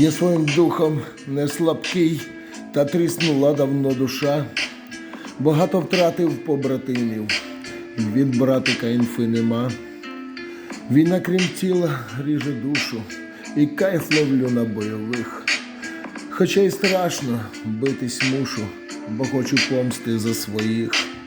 Я своїм духом не слабкий, та тріснула давно душа. Багато втратив побратимів, від братика інфи нема. Війна, крім тіла, ріже душу, і кайф ловлю на бойових. Хоча й страшно битись мушу, бо хочу помсти за своїх.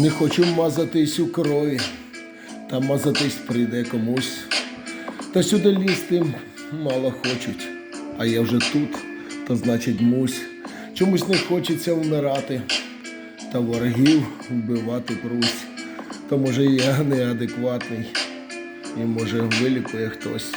Не хочу мазатись у крові, та мазатись прийде комусь. Та сюди лізти мало хочуть, а я вже тут, то значить мусь. Чомусь не хочеться вмирати, та ворогів вбивати прусь. То може я неадекватний, і може вилікує хтось.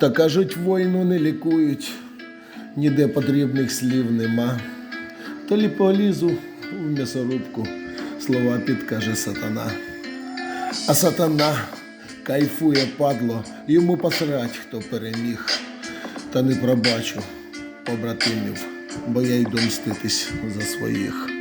Та кажуть, війну не лікують, ніде потрібних слів нема. То лі полізу в м'ясорубку, слова підкаже сатана. А сатана кайфує падло, йому посрать, хто переміг. Та не пробачу побратимів, бо я йду мститись за своїх.